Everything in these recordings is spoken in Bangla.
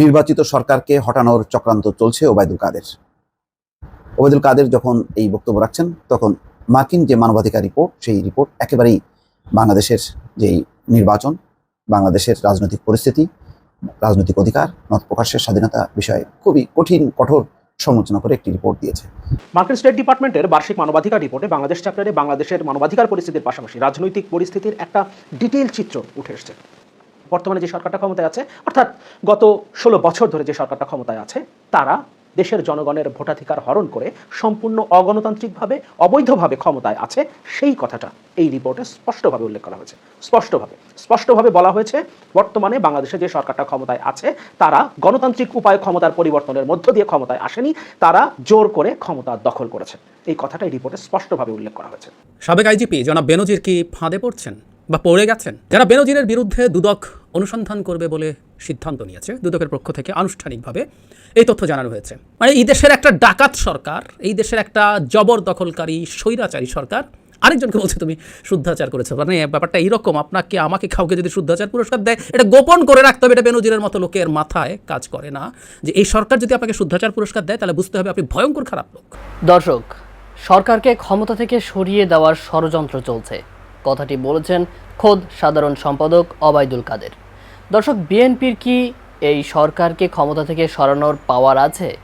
নির্বাচিত সরকারকে হটানোর চক্রান্ত চলছে ওবায়দুল কাদের। ওবায়দুল কাদের যখন এই বক্তব্য রাখছেন, তখন মার্কিন যে মানবাধিকার রিপোর্ট, সেই রিপোর্ট একেবারেই বাংলাদেশের যেই নির্বাচন, বাংলাদেশের রাজনৈতিক পরিস্থিতি, রাজনৈতিক অধিকার, মত প্রকাশের স্বাধীনতা বিষয়ে খুবই কঠিন, কঠোর সমালোচনা করে একটি রিপোর্ট দিয়েছে। মার্কিন স্টেট ডিপার্টমেন্টের বার্ষিক মানবাধিকার রিপোর্টে বাংলাদেশ চ্যাপ্টারে বাংলাদেশের মানবাধিকার পরিস্থিতির পাশাপাশি রাজনৈতিক পরিস্থিতির একটা ডিটেইল চিত্র উঠে এসছে। বর্তমানে যে সরকারটা ক্ষমতায় আছে, অর্থাৎ গত ষোলো বছর ধরে যে সরকারটা ক্ষমতায় আছে, তারা দেশের জনগণের ভোটাধিকার হরণ করে সম্পূর্ণ অগণতান্ত্রিকভাবে, অবৈধভাবে ক্ষমতায় আছে। সেই কথাটা এই রিপোর্টে স্পষ্টভাবে উল্লেখ করা হয়েছে। স্পষ্টভাবে স্পষ্টভাবে বলা হয়েছে, বর্তমানে বাংলাদেশে যে সরকারটা ক্ষমতায় আছে, তারা গণতান্ত্রিক উপায়ে ক্ষমতার পরিবর্তনের মধ্য দিয়ে ক্ষমতায় আসেনি, তারা জোর করে ক্ষমতা দখল করেছে। এই কথাটা এই রিপোর্টে স্পষ্টভাবে উল্লেখ করা হয়েছে। সাবেক আইজিপি জনাব বেনজির কি ফাঁদে পড়ছেন বা পড়ে গেছেন? যারা বেনজিরের বিরুদ্ধে দুদক অনুসন্ধান করবে বলে সিদ্ধান্ত নিয়েছে। দুদকের পক্ষ থেকে আনুষ্ঠানিকভাবে এই তথ্য জানানো হয়েছে। মানে এই দেশের একটা ডাকাত সরকার, এই দেশের একটা জবরদখলকারী, স্বৈরাচারী সরকার, আরেকজনকে বলছে তুমি, শুদ্ধাচার করেছ। মানে ব্যাপারটা এইরকম, আপনাকে, আমাকে কাউকে যদি শুদ্ধাচার পুরস্কার দেয়, এটা গোপন করে রাখতে হবে, এটা বেনজিরের মতো লোকের মাথায় কাজ করে না। যে এই সরকার যদি আপনাকে শুদ্ধাচার পুরস্কার দেয়, তাহলে বুঝতে হবে আপনি ভয়ঙ্কর খারাপ লোক। দর্শক, সরকারকে ক্ষমতা থেকে সরিয়ে দেওয়ার ষড়যন্ত্র চলছে। কথাটি বলেছেন খোদ সাধারণ সম্পাদক অবায়দুল কাদের। দর্শক, বিএনপির কি এই সরকারকে ক্ষমতা থেকে সরানোর পাওয়ার আছে?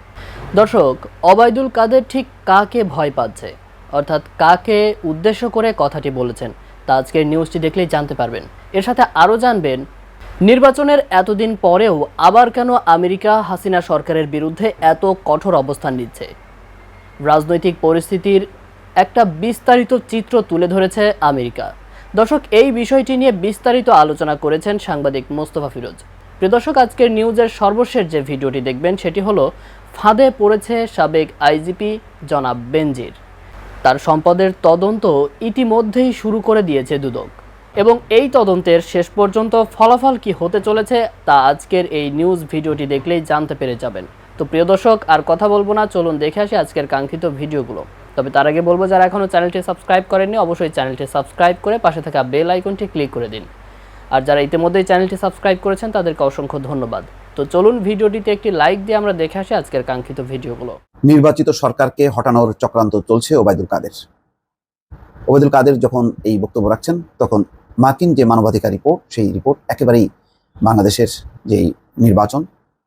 দর্শক, অবায়দুল কাদের ঠিক কাকে ভয় পাচ্ছে? অর্থাৎ কাকে উদ্দেশ্য করে কথাটি বলেছেন? তা আজকের নিউজটি দেখলেই জানতে পারবেন। এর সাথে আরও জানবেন, নির্বাচনের এতদিন পরেও আবার কেন আমেরিকা হাসিনা সরকারের বিরুদ্ধে এত কঠোর অবস্থান নিচ্ছে? রাজনৈতিক পরিস্থিতির একটা বিস্তারিত চিত্র তুলে ধরেছে আমেরিকা। দর্শক, এই বিষয়টি নিয়ে বিস্তারিত আলোচনা করেছেন সাংবাদিক মোস্তফা ফিরোজ। প্রিয় দর্শক, আজকের নিউজের সর্বশেষ যে ভিডিওটি দেখবেন, সেটি হলো, ফাঁদে পড়েছে সাবেক আইজিপি জনাব বেনজির। তার সম্পদের তদন্ত ইতিমধ্যেই শুরু করে দিয়েছে দুদক। এবং এই তদন্তের শেষ পর্যন্ত ফলাফল কি হতে চলেছে, তা আজকের এই নিউজ ভিডিওটি দেখলেই জানতে পেরে যাবেন। তো প্রিয় দর্শক, আর কথা বলব না, চলুন দেখে আসি আজকের কাঙ্ক্ষিত ভিডিওগুলো। তবে তার আগে বলব, যারা এখনও চ্যানেলটি সাবস্ক্রাইব করেননি, অবশ্যই চ্যানেলটি সাবস্ক্রাইব করে পাশে থাকা বেল আইকনটি ক্লিক করে দিন। আর যারা ইতিমধ্যেই চ্যানেলটি সাবস্ক্রাইব করেছেন, তাদেরকে অসংখ্য ধন্যবাদ। তো চলুন ভিডিওটিতে একটি লাইক দিয়ে আমরা দেখে আসি আজকের কাঙ্ক্ষিত ভিডিওগুলো। নির্বাচিত সরকারকে হটানোর চক্রান্ত চলছে ওবায়দুল কাদের। ওবায়দুল কাদের যখন এই বক্তব্য রাখছেন, তখন মার্কিন যে মানবাধিকার রিপোর্ট, সেই রিপোর্ট একেবারেই বাংলাদেশের যেই নির্বাচন,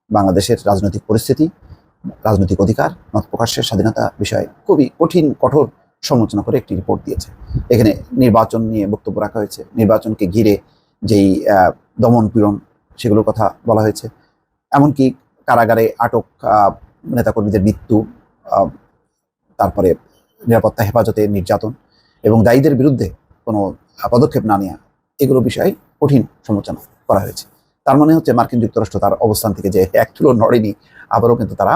বাংলাদেশের রাজনৈতিক পরিস্থিতি রাজনৈতিক অধিকার, মত প্রকাশের স্বাধীনতা বিষয়ে খুবই কঠিন, কঠোর সমালোচনা করে একটি রিপোর্ট দিয়েছে। এখানে নির্বাচন নিয়ে বক্তব্য রাখা হয়েছে। নির্বাচনকে ঘিরে যেই দমন পীড়ন সেগুলোর কথা বলা হয়েছে। এমনকি কারাগারে আটক নেতাকর্মীদের মৃত্যু তারপরে নিরাপত্তা হেফাজতে নির্যাতন এবং দায়ীদের বিরুদ্ধে কোনো পদক্ষেপ না নেওয়া এগুলো বিষয়ে কঠিন সমালোচনা করা হয়েছে। তার মানে হচ্ছে মার্কিন যুক্তরাষ্ট্র তার অবস্থান থেকে যে এক চুলো নড়েনি, আবারও কিন্তু তারা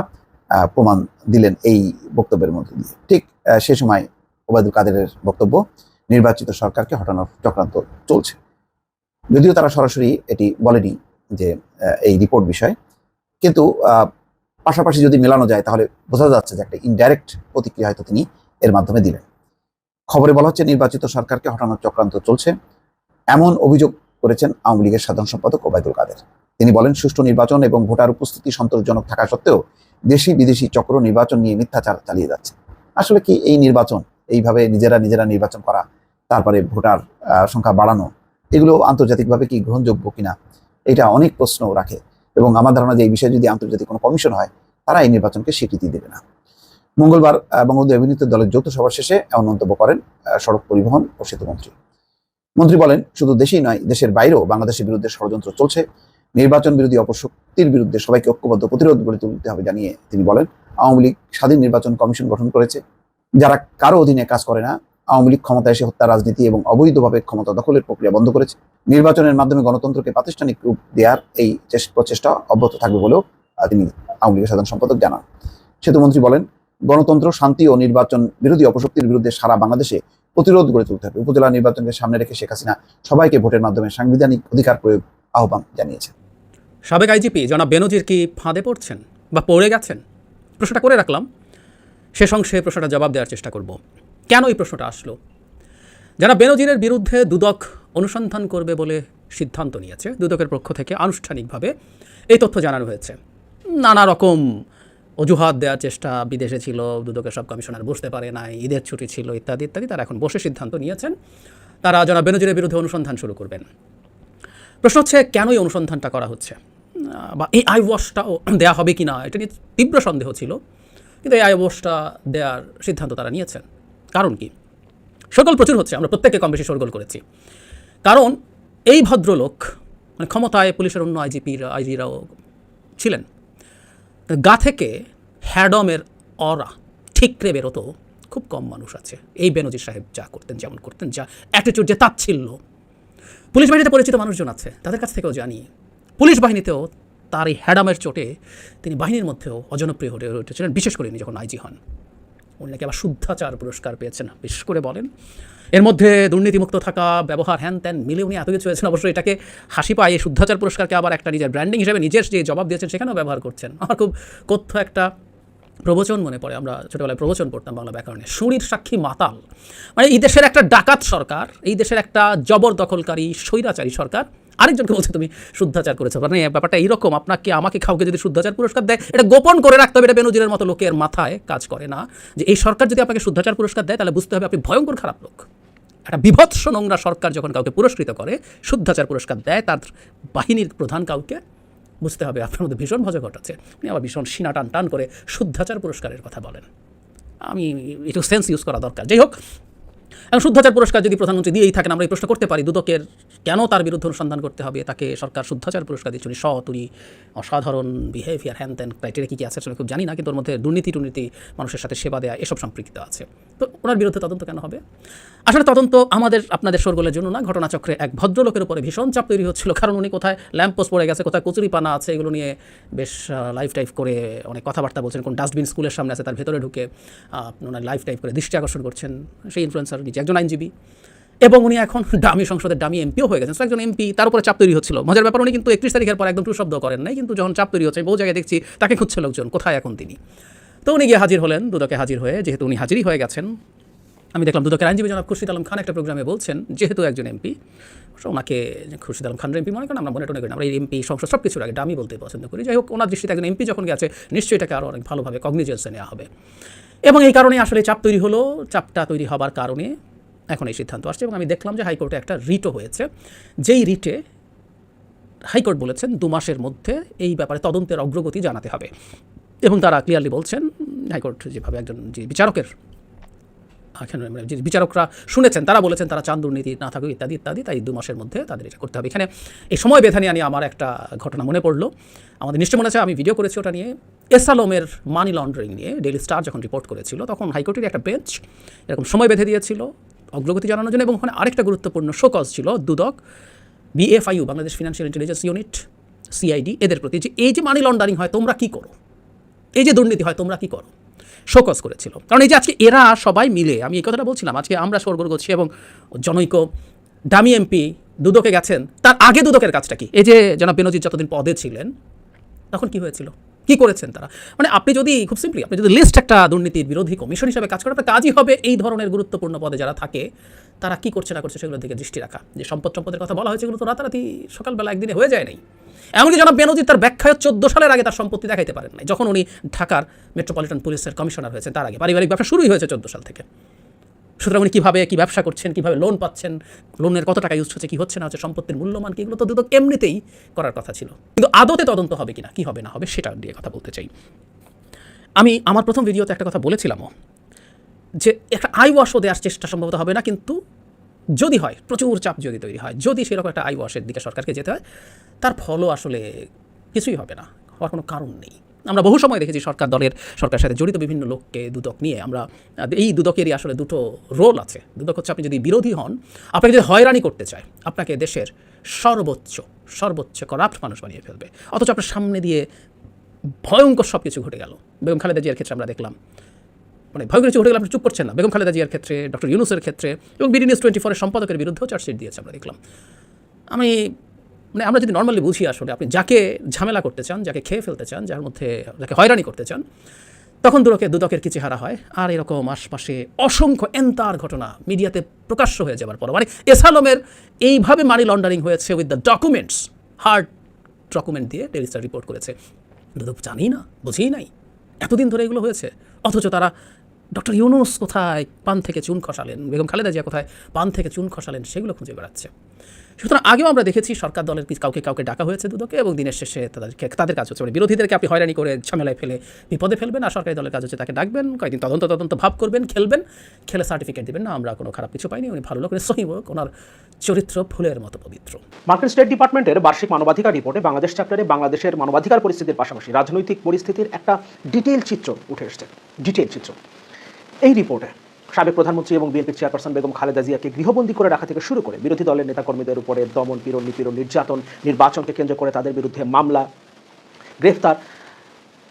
প্রমাণ দিলেন এই বক্তব্যের মধ্যে দিয়ে। ঠিক সে সময় ওবায়দুল কাদেরের বক্তব্য, নির্বাচিত সরকারকে হটানোর চক্রান্ত চলছে। যদিও তারা সরাসরি এটি বলেনি যে এই রিপোর্ট বিষয়ে, কিন্তু পাশাপাশি যদি মেলানো যায় তাহলে বোঝা যাচ্ছে যে একটা ইনডাইরেক্ট প্রতিক্রিয়া হয়তো তিনি এর মাধ্যমে দিলেন। খবরে বলা হচ্ছে নির্বাচিত সরকারকে হটানোর চক্রান্ত চলছে। এমন অভিযোগ করেছেন আওয়ামী লীগের সাধারণ সম্পাদক ওবায়দুল কাদের। তিনি বলেন, সুষ্ঠু নির্বাচন এবং ভোটার উপস্থিতি সন্তোষজনক থাকা সত্ত্বেও দেশি বিদেশি চক্র নির্বাচন নিয়ে মিথ্যাচার চালিয়ে যাচ্ছে। আসলে কি এই নির্বাচন, এইভাবে নিজেরা নিজেরা নির্বাচন করা, তারপরে ভোটার সংখ্যা বাড়ানো, এগুলো আন্তর্জাতিকভাবে কি গ্রহণযোগ্য কিনা, এটা অনেক প্রশ্ন রাখে। এবং আমার ধারণা যে এই বিষয়ে যদি আন্তর্জাতিক কোনো কমিশন হয়, তারা এই নির্বাচনকে স্বীকৃতি দেবে না। মঙ্গলবার বঙ্গবন্ধু অভিনীত দলের যৌথ সভা শেষে এমন মন্তব্য করেন সড়ক পরিবহন ও সেতুমন্ত্রী। মন্ত্রী বলেন, শুধু দেশেই নয়, দেশের বাইরেও বাংলাদেশের বিরুদ্ধে ষড়যন্ত্র চলছে। নির্বাচন বিরোধী অপশক্তির বিরুদ্ধে সবাইকে ঐক্যবদ্ধ প্রতিরোধ গড়ে তুলতে হবে জানিয়ে তিনি বলেন, আওয়ামী লীগ স্বাধীন নির্বাচন কমিশন গঠন করেছে। যারা কারও অধীনে কাজ করে না, আওয়ামী লীগ ক্ষমতা এসে হত্যা, রাজনীতি এবং অবৈধভাবে ক্ষমতা দখলের প্রক্রিয়া বন্ধ করেছে। নির্বাচনের মাধ্যমে গণতন্ত্রকে প্রাতিষ্ঠানিক রূপ দেওয়ার এই প্রচেষ্টা অব্যাহত থাকবে বলেও তিনি আওয়ামী লীগের সাধারণ সম্পাদক জানান। সেতুমন্ত্রী বলেন, গণতন্ত্র, শান্তি ও নির্বাচন বিরোধী অপশক্তির বিরুদ্ধে সারা বাংলাদেশে প্রতিরোধ গড়ে তুলতে হবে। উপজেলা নির্বাচনকে সামনে রেখে শেখ হাসিনা সবাইকে ভোটের মাধ্যমে সাংবিধানিক অধিকার প্রয়োগ আহ্বান জানিয়েছে সাবেক আইজিপি জনাব বেনজির কি ফাঁদে পড়ছেন বা পড়ে গেছেন? প্রশ্নটা করে রাখলাম। শেষ অংশে প্রশ্নটা জবাব দেওয়ার চেষ্টা করব। কেন এই প্রশ্নটা আসলো? যারা বেনজিরের বিরুদ্ধে দুদক অনুসন্ধান করবে বলে সিদ্ধান্ত নিয়েছে। দুদকের পক্ষ থেকে আনুষ্ঠানিকভাবে এই তথ্য জানানো হয়েছে। নানা রকম অজুহাত দেওয়ার চেষ্টা বিদেশে ছিল, দুদকের সব কমিশনার বসতে পারে নাই, ঈদের ছুটি ছিল, ইত্যাদি ইত্যাদি। তারা এখন বসে সিদ্ধান্ত নিয়েছেন। তারা জনাব বেনজিরের বিরুদ্ধে অনুসন্ধান শুরু করবেন। প্রশ্ন হচ্ছে, কেন এই অনুসন্ধানটা করা হচ্ছে? বা এই আই ওয়াশটাও দেওয়া হবে কি না এটা নিয়ে তীব্র সন্দেহ ছিল। কিন্তু এই আই ওয়াশটা দেওয়ার সিদ্ধান্ত তারা নিয়েছেন। কারণ কি? সরগোল প্রচুর হচ্ছে, আমরা প্রত্যেকে কম বেশি সরগোল করেছি। কারণ এই ভদ্রলোক মানে ক্ষমতায় পুলিশের অন্য আইজিপির, আইজিরাও ছিলেন। গা থেকে হ্যাডমের অরা ঠিকরে বেরোতো। খুব কম মানুষ আছে। এই বেনজির সাহেব যা করতেন, যেমন করতেন, যা অ্যাটিটিউড যে তাচ্ছিল্য। পুলিশ বাহিনীতে পরিচিত মানুষজন আছে, তাদের কাছ থেকেও জানি। পুলিশ বাহিনীতেও তার এই হ্যাডামের চোটে তিনি বাহিনীর মধ্যেও অজনপ্রিয় হয়ে উঠেছিলেন, বিশেষ করে যখন আইজি হন। উনি নাকি আবার শুদ্ধাচার পুরস্কার পেয়েছেন বিশেষ করে বলেন। এর মধ্যে দুর্নীতিমুক্ত থাকা, ব্যবহার হ্যান ত্যান মিলে উনি এত কিছু হয়েছেন অবশ্যই এটাকে হাসি পায়, এই শুদ্ধাচার পুরস্কারকে আবার একটা নিজের ব্র্যান্ডিং হিসেবে নিজের যে জবাব দিয়েছেন সেখানেও ব্যবহার করছেন। আমার খুব কথ্য একটা প্রবচন মনে পড়ে, আমরা ছোটোবেলায় প্রবচন পড়তাম বাংলা ব্যাকরণে। সুরির সাক্ষী মাতাল মানে এই দেশের একটা ডাকাত সরকার, এই দেশের একটা জবরদখলকারী, স্বৈরাচারী সরকার আরেকজনকে বলছে, তুমি শুদ্ধাচার করেছ। মানে ব্যাপারটা এইরকম। আপনাকে, আমাকে কাউকে যদি শুদ্ধাচার পুরস্কার দেয়, এটা গোপন করে রাখতে হবে। এটা বেনজিরের মতো লোকের মাথায় কাজ করে না যে এই সরকার যদি আপনাকে শুদ্ধাচার পুরস্কার দেয়, তাহলে বুঝতে হবে আপনি ভয়ঙ্কর খারাপ লোক। একটা বিভৎস নোংরা সরকার যখন কাউকে পুরস্কৃত করে, শুদ্ধাচার পুরস্কার দেয়, তার বাহিনীর প্রধান কাউকে, বুঝতে হবে আপনার মধ্যে ভীষণ ভজা ঘটাচ্ছে আপনি আবার ভীষণ সিনা টান টান করে শুদ্ধাচার পুরস্কারের কথা বলেন। আমি, একটু সেন্স ইউজ করা দরকার। যাই হোক এখন শুদ্ধাচার পুরস্কার যদি প্রধানমন্ত্রী দিয়েই থাকেন, আমরা এই প্রশ্ন করতে পারি, দুদকের কেন তার বিরুদ্ধে অনুসন্ধান করতে হবে? তাকে সরকার শুদ্ধাচার পুরস্কার দিচ্ছে উনি সৎ অসাধারণ বিহেভিয়ার হ্যান ত্যান ক্রাইটেরিয়া কী কী আছে সেটা খুব জানি না, কিন্তু ওর মধ্যে দুর্নীতি টুর্নীতি মানুষের সাথে সেবা দেওয়া এসব সম্পৃক্ত আছে। তো ওনার বিরুদ্ধে তদন্ত কেন হবে? আসলে তদন্ত আমাদের, আপনাদের সরগোলের জন্য না, ঘটনাচক্রে এক ভদ্রলোকের উপরে ভীষণ চাপ তৈরি হচ্ছিল। কারণ উনি কোথায়, ল্যাম্প পোস্ট পড়ে গেছে, কোথায় কচুরি পানা আছে, এগুলো নিয়ে বেশ লাইফ টাইপ করে অনেক কথাবার্তা বলছেন। কোন ডাস্টবিন স্কুলের সামনে আছে, তার ভেতরে ঢুকে ওনার লাইভ টাইপ করে দৃষ্টি আকর্ষণ করছেন সেই ইনফ্লুয়েন্সার নিজে একজন আইনজীবী। এবং উনি এখন ডামি সংসদের ডামি এমপিও হয়ে গেছেন। একজন এমপি তার উপরে চাপ তৈরি হচ্ছিল। মজার ব্যাপার, উনি কিন্তু একত্রিশ তারিখের পর একদম টু শব্দ করেন নাই, কিন্তু যখন চাপ তৈরি হচ্ছে বহু জায়গায় দেখছি, তাকে খুঁজছে লোকজন, কোথায় এখন তিনি? তো উনি গিয়ে হাজির হলেন, দুদকে হাজির হয়ে, যেহেতু উনি হাজিরই হয়ে গেছেন আমি দেখলাম দুদকের আইনজীবী জনাব খুরশিদ আলম খান একটা প্রোগ্রামে বলছেন, যেহেতু একজন এমপি, ওনাকে খুরশিদ আলম খান এমপি মনে করেন, আমরা মনে টনে করি। আমরা এই এমপি সংসদ সব কিছুর আগে দামি বলতে পছন্দ করি যাই হোক, ওনার দৃষ্টিতে একজন এমপি যখন গেছে, নিশ্চয়ই এটাকে আরও অনেক ভালোভাবে কগনিজেন্সে নেওয়া হবে এবং এই কারণে আসলে চাপ তৈরি হলো, চাপটা তৈরি হবার কারণে এখন এই সিদ্ধান্ত আসছে এবং আমি দেখলাম যে হাইকোর্টে একটা রিটও হয়েছে, যেই রিটে হাইকোর্ট বলেছেন দু মাসের মধ্যে এই ব্যাপারে তদন্তের অগ্রগতি জানাতে হবে এবং তারা ক্লিয়ারলি বলছেন, হাইকোর্ট যেভাবে একজন যে বিচারকের যে বিচারকরা শুনেছেন, তারা বলেছেন তারা চান দুর্নীতি না থাকুক ইত্যাদি ইত্যাদি, তাই দু মাসের মধ্যে তাদের এটা করতে হবে। এখানে এই সময় বেঁধে নিয়ে আমার একটা ঘটনা মনে পড়ল। আমাদের নিশ্চয় মনে আছে, আমি ভিডিও করেছি ওটা নিয়ে। এসালমের মানি লন্ডারিং নিয়ে ডেইলি স্টার যখন রিপোর্ট করেছিল, তখন হাইকোর্টের একটা বেঞ্চ এরকম সময় বেঁধে দিয়েছিল অগ্রগতি জানানোর জন্য এবং ওখানে আরেকটা গুরুত্বপূর্ণ শোকজ ছিল দুদক BFIU Bangladesh financial intelligence unit CID এদের প্রতি যে এই যে মানি লন্ডারিং হয়, তোমরা কী করো? এই যে দুর্নীতি হয়, তোমরা কি করো? শোকজ করেছিল। কারণ এই যে আজকে এরা সবাই মিলে, আমি এই কথাটা বলছিলাম, আজকে আমরা সরগর করছি এবং জনৈক দামি এমপি দুদকে গেছেন, তার আগে দুদকের কাজটা কি? এই যে জনাব বেনজির যতদিন পদে ছিলেন, তখন কি হয়েছিল? কি করেছেন তারা? মানে আপনি যদি, খুব সিম্পলি আপনি যদি লিস্ট একটা দুর্নীতির বিরোধী কমিশন হিসাবে কাজ করেন, আপনার কাজই হবে এই ধরনের গুরুত্বপূর্ণ পদে যারা থাকে, তারা কি করছে না করছে সেগুলোর দিকে দৃষ্টি রাখা। যে সম্পদ সম্পদের কথা বলা হয়েছে, এগুলো তো রাতারাতি সকালবেলা একদিনে হয়ে যায় নাই। এমনকি জনাব বেনজির তার ব্যাখ্যায় চোদ্দ সালের আগে তার সম্পত্তি দেখাইতে পারেন নাই। যখন উনি ঢাকার মেট্রোপলিটন পুলিশের কমিশনার হয়েছেন, তার আগে পারিবারিক ব্যবসা শুরুই হয়েছে চোদ্দ সাল থেকে। সুতরাং উনি কীভাবে, কী ব্যবসা করছেন, কীভাবে লোন পাচ্ছেন লোনের কত টাকা ইউজ হচ্ছে, কী হচ্ছে না হচ্ছে, সম্পত্তির মূল্যমান কি, এগুলো তো দুদক এমনিতেই করার কথা ছিল। কিন্তু আদতে তদন্ত হবে কিনা, কী হবে না হবে, সেটা নিয়ে কথা বলতে চাই। আমি আমার প্রথম ভিডিওতে একটা কথা বলেছিলামও, যে একটা আই ওয়াশও দেওয়ার চেষ্টা সম্ভবত হবে না, কিন্তু যদি হয়, প্রচুর চাপ যদি তৈরি হয়, যদি সেরকম একটা আই ওয়াশের দিকে সরকারকে যেতে হয়, তার ফলও আসলে কিছুই হবে না, হওয়ার কোনো কারণ নেই। আমরা বহু সময় দেখেছি সরকার দলের, সরকারের সাথে জড়িত বিভিন্ন লোককে দুদক নিয়ে আমরা, এই দুদকেরই আসলে দুটো রোল আছে। দুদক হচ্ছে আপনি যদি বিরোধী হন, আপনাকে যদি হয়রানি করতে চায়, আপনাকে দেশের সর্বোচ্চ সর্বোচ্চ করাপ্ট মানুষ বানিয়ে ফেলবে। অথচ আপনার সামনে দিয়ে ভয়ঙ্কর সব কিছু ঘটে গেল। বেগম খালেদা জিয়ার ক্ষেত্রে আমরা দেখলাম মানে ভয়ঙ্কর ঘটে গেলে আপনি চুপ করছেন না। বেগম খালেদা জিয়ার ক্ষেত্রে, ডক্টর ইউনুসের ক্ষেত্রে এবং বিডি নিউজ টোয়েন্টি ফোরের সম্পাদকের বিরুদ্ধেও চার্জশিট দিয়েছে আমরা দেখলাম। আমি মানে আমরা যদি নর্মালি বুঝি আসলে, আপনি যাকে ঝামেলা করতে চান, যাকে খেয়ে ফেলতে চান, যার মধ্যে, যাকে হয়রানি করতে চান, তখন দুদকে, দুদকের কি চেহারা হয়? আর এরকম আশপাশে অসংখ্য এন্তার ঘটনা মিডিয়াতে প্রকাশ্য হয়ে যাবার পর মানে এসালমের এইভাবে মানি লন্ডারিং হয়েছে with the documents hard document দিয়ে টেরিস্টার রিপোর্ট করেছে। দুদক জানি না, বুঝেই নাই। এতদিন ধরে এগুলো হয়েছে। অথচ তারা ডক্টর ইউনুস কোথায়? পান থেকে চুন খসালেন। বেগম খালেদা জিয়া কোথায়? পান থেকে চুন খসালেন। সেগুলো খুঁজে বেড়াচ্ছে। সুতরাং আগেও আমরা দেখেছি সরকার দলের কাউকে কাউকে ডাকা হয়েছে দুদকে এবং দিনের শেষে তাদেরকে তাদের কাজ হচ্ছে। মানে বিরোধীদেরকে আপনি হয়রানি করে ঝামেলায় ফেলে, বিপদে ফেলবেন আর সরকারি দলের কাজ হচ্ছে তাকে ডাকবেন, কয়েকদিন তদন্ত তদন্ত ভাব করবেন, খেলবেন, খেলে সার্টিফিকেট দিবেন। না, আমরা কোনো খারাপ কিছু পাইনি, উনি ভালো লোক সহি হোক ওনার চরিত্র ফুলের মতো পবিত্র। মার্কিন স্টেট ডিপার্টমেন্টের বার্ষিক মানবাধিকার রিপোর্টে বাংলাদেশ চ্যাপ্টারে বাংলাদেশের মানবাধিকার পরিস্থিতির পাশাপাশি রাজনৈতিক পরিস্থিতির একটা ডিটেল চিত্র উঠে এসছে। ডিটেল চিত্র। এই রিপোর্টে সাবেক প্রধানমন্ত্রী এবং বিএনপির চেয়ারপারসন বেগম খালেদা জিয়াকে গৃহবন্দী করে রাখা থেকে শুরু করে বিরোধী দলের নেতাকর্মীদের উপরে দমন, পীড়ন, নিপীড়ন, নির্যাতন, নির্বাচনকে কেন্দ্র করে তাদের বিরুদ্ধে মামলা, গ্রেফতার,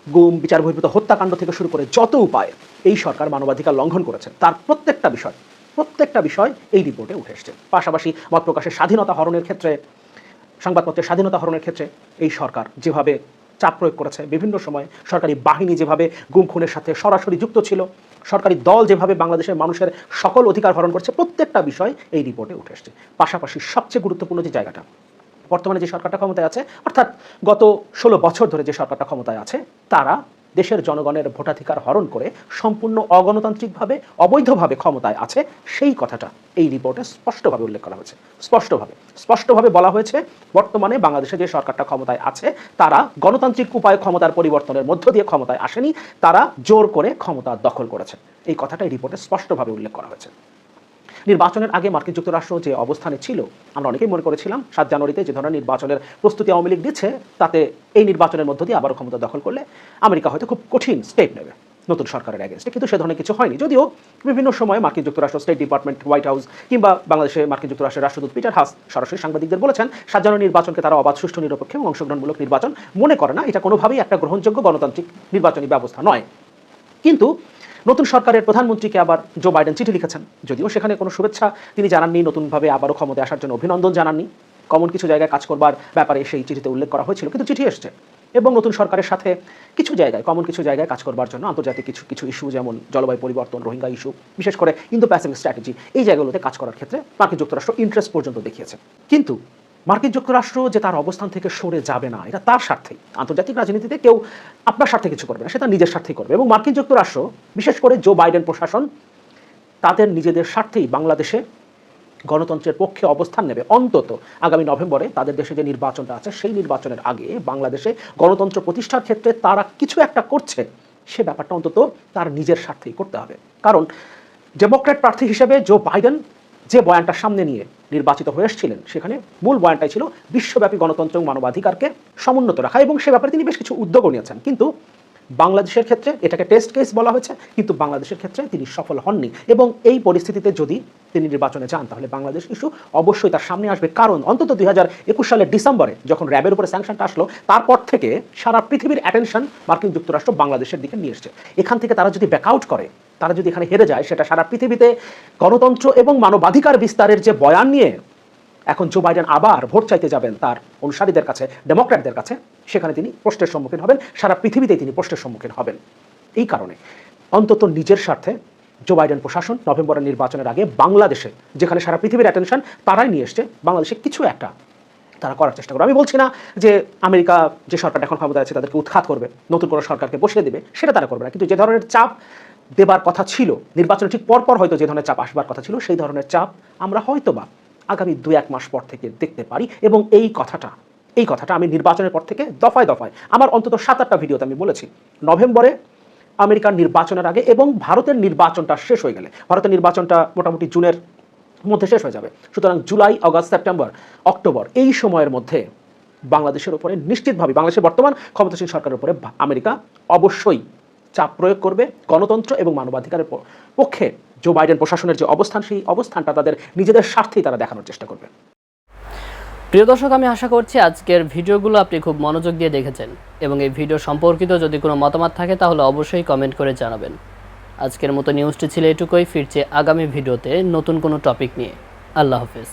গুম, বিচার বহির্ভূত হত্যাকাণ্ড থেকে শুরু করে যত উপায় এই সরকার মানবাধিকার লঙ্ঘন করেছে, তার প্রত্যেকটা বিষয় প্রত্যেকটা বিষয় এই রিপোর্টে উঠে এসছে। পাশাপাশি মত প্রকাশের স্বাধীনতা হরণের ক্ষেত্রে, সংবাদপত্রের স্বাধীনতা হরণের ক্ষেত্রে এই সরকার যেভাবে চাপ প্রয়োগ করেছে। বিভিন্ন সময় সরকারি বাহিনী যেভাবে গুম খুনের সাথে সরাসরি যুক্ত ছিল, সরকারি দল যেভাবে বাংলাদেশের মানুষের সকল অধিকার হরণ করছে, প্রত্যেকটা বিষয় এই রিপোর্টে উঠে এসছে। পাশাপাশি সবচেয়ে গুরুত্বপূর্ণ যে জায়গাটা, বর্তমানে যে সরকারটা ক্ষমতায় আছে, অর্থাৎ গত ষোলো বছর ধরে যে সরকারটা ক্ষমতায় আছে, তারা দেশের জনগণের ভোটাধিকার হরণ করে সম্পূর্ণ অগণতান্ত্রিকভাবে, অবৈধভাবে ক্ষমতায় আছে, সেই কথাটা এই রিপোর্টে স্পষ্টভাবে উল্লেখ করা হয়েছে। স্পষ্টভাবে। স্পষ্টভাবে বলা হয়েছে, বর্তমানে বাংলাদেশে যে সরকারটা ক্ষমতায় আছে, তারা গণতান্ত্রিক উপায়ে ক্ষমতার পরিবর্তনের মধ্য দিয়ে ক্ষমতায় আসেনি, তারা জোর করে ক্ষমতা দখল করেছে। এই কথাটা এই রিপোর্টে স্পষ্টভাবে উল্লেখ করা হয়েছে। নির্বাচনের আগে মার্কিন যুক্তরাষ্ট্র যে অবস্থানে ছিল, আমরা অনেকেই মনে করেছিলাম সাত জানুয়ারিতে যে ধরনের নির্বাচনের প্রস্তুতি আওয়ামী লীগ দিচ্ছে তাতে এই নির্বাচনের মধ্য দিয়ে আবারও ক্ষমতা দখল করলে আমেরিকা হয়তো খুব কঠিন স্টেপ নেবে নতুন সরকারের অ্যাগেনস্টে কিন্তু সে ধরনের কিছু হয়নি। যদিও বিভিন্ন সময় মার্কিন যুক্তরাষ্ট্র স্টেট ডিপার্টমেন্ট হোয়াইট হাউস কিংবা বাংলাদেশে মার্কিন যুক্তরাষ্ট্রের রাষ্ট্রদূত পিটার হাস সরাসরি সাংবাদিকদের বলেছেন, সাত জানুয়ারি নির্বাচনকে তারা অবাধ, সুষ্ঠু, নিরপেক্ষ এবং অংশগ্রহণমূলক নির্বাচন মনে করে না। এটা কোনোভাবেই একটা গ্রহণযোগ্য গণতান্ত্রিক নির্বাচনী ব্যবস্থা নয়। কিন্তু নতুন সরকারের প্রধানমন্ত্রীকে আবার জো বাইডেন চিঠি লিখেছেন। যদিও সেখানে কোনো শুভেচ্ছা তিনি জানাননি, নতুনভাবে আবারও ক্ষমতায় আসার জন্য অভিনন্দন জানাননি। কমন কিছু জায়গায় কাজ করবার ব্যাপারে সেই চিঠিতে উল্লেখ করা হয়েছিল, কিন্তু চিঠি এসছে। এবং নতুন সরকারের সাথে কিছু জায়গায়, কমন কিছু জায়গায় কাজ করবার জন্য আন্তর্জাতিক কিছু কিছু ইস্যু যেমন জলবায়ু পরিবর্তন, রোহিঙ্গা ইস্যু বিশেষ করে ইন্দো প্যাসিফিক স্ট্র্যাটেজি এই জায়গাগুলোতে কাজ করার ক্ষেত্রে মার্কিন যুক্তরাষ্ট্র ইন্টারেস্ট পর্যন্ত দেখিয়েছে। কিন্তু মার্কিন যুক্তরাষ্ট্র যে তার অবস্থান থেকে সরে যাবে না, এটা তার স্বার্থেই আন্তর্জাতিক রাজনীতিতে কেউ আপনার স্বার্থে কিছু করবে না, সেটা নিজের স্বার্থেই করবে। এবং মার্কিন যুক্তরাষ্ট্র, বিশেষ করে জো বাইডেন প্রশাসন, তাদের নিজেদের স্বার্থেই বাংলাদেশে গণতন্ত্রের পক্ষে অবস্থান নেবে। অন্তত আগামী নভেম্বরে তাদের দেশে যে নির্বাচনটা আছে, সেই নির্বাচনের আগে বাংলাদেশে গণতন্ত্র প্রতিষ্ঠার ক্ষেত্রে তারা কিছু একটা করছে, সে ব্যাপারটা অন্তত তার নিজের স্বার্থেই করতে হবে। কারণ ডেমোক্র্যাট প্রার্থী হিসেবে জো বাইডেন যে বয়ানটা সামনে নিয়ে নির্বাচিত হয়ে এসেছিলেন। সেখানে মূল বয়ানটাই ছিল, বিশ্বব্যাপী গণতন্ত্র এবং মানবাধিকারকে সমুন্নত রাখা। এবং সে ব্যাপারে তিনি বেশ কিছু উদ্যোগও নিয়েছেন। কিন্তু বাংলাদেশের ক্ষেত্রে এটাকে টেস্ট কেস বলা হয়েছে, কিন্তু বাংলাদেশের ক্ষেত্রে তিনি সফল হননি। এবং এই পরিস্থিতিতে যদি তিনি নির্বাচনে যান, তাহলে বাংলাদেশ ইস্যু অবশ্যই তার সামনে আসবে। কারণ অন্তত দুই হাজার একুশ সালের ডিসেম্বরে যখন র্যাবের উপরে স্যাংশনটা আসলো, তারপর থেকে সারা পৃথিবীর অ্যাটেনশন মার্কিন যুক্তরাষ্ট্র বাংলাদেশের দিকে নিয়ে এসছে। এখান থেকে তারা যদি ব্যাকআউট করে তারা যদি এখানে হেরে যায়, সেটা সারা পৃথিবীতে গণতন্ত্র এবং মানবাধিকার বিস্তারের যে বয়ান নিয়ে এখন জো বাইডেন আবার ভোট চাইতে যাবেন তার অনুসারীদের কাছে, ডেমোক্র্যাটদের কাছে, সেখানে তিনি প্রশ্নের সম্মুখীন হবেন, সারা পৃথিবীতেই তিনি প্রশ্নের সম্মুখীন হবেন। এই কারণে অন্তত নিজের স্বার্থে জো বাইডেন প্রশাসন নভেম্বরের নির্বাচনের আগে বাংলাদেশে, যেখানে সারা পৃথিবীর অ্যাটেনশন তারাই নিয়ে এসছে, বাংলাদেশে কিছু একটা তারা করার চেষ্টা করবে। আমি বলছি না যে আমেরিকা যে সরকারটা এখন ক্ষমতা আছে তাদেরকে উৎখাত করবে, নতুন কোনো সরকারকে বসিয়ে দেবে, সেটা তারা করবে না। কিন্তু যে ধরনের চাপ দেবার কথা ছিল, নির্বাচনের ঠিক পরপর হয়তো যে ধরনের চাপ আসবার কথা ছিল, সেই ধরনের চাপ আমরা হয়তো বা আগামী দু এক মাস পর থেকে দেখতে পারি এবং এই কথাটা এই কথাটা আমি নির্বাচনের পর থেকে দফায় দফায়, আমার অন্তত সাত আটটা ভিডিওতে আমি বলেছি। নভেম্বরে আমেরিকার নির্বাচনের আগে এবং ভারতের নির্বাচনটা শেষ হয়ে গেলে, ভারতের নির্বাচনটা মোটামুটি জুনের মধ্যে শেষ হয়ে যাবে। সুতরাং জুলাই আগস্ট সেপ্টেম্বর, অক্টোবর এই সময়ের মধ্যে বাংলাদেশের উপরে নিশ্চিতভাবে, বাংলাদেশের বর্তমান ক্ষমতাসীন সরকারের উপরে আমেরিকা অবশ্যই চাপ প্রয়োগ করবে গণতন্ত্র এবং মানবাধিকারের পক্ষে জো বাইডেন প্রশাসনের যে অবস্থান, সেই অবস্থানটা তাদের নিজেদের স্বার্থেই তারা দেখানোর চেষ্টা করবে। প্রিয় দর্শক, আমি আশা করছি আজকের ভিডিওগুলো আপনি খুব মনোযোগ দিয়ে দেখেছেন এবং এই ভিডিও সম্পর্কিত যদি কোনো মতামত থাকে, তাহলে অবশ্যই কমেন্ট করে জানাবেন। আজকের মতো নিউজটি ছিল এটুকুই। ফিরছে আগামী ভিডিওতে নতুন কোনো টপিক নিয়ে। আল্লাহ হাফেজ।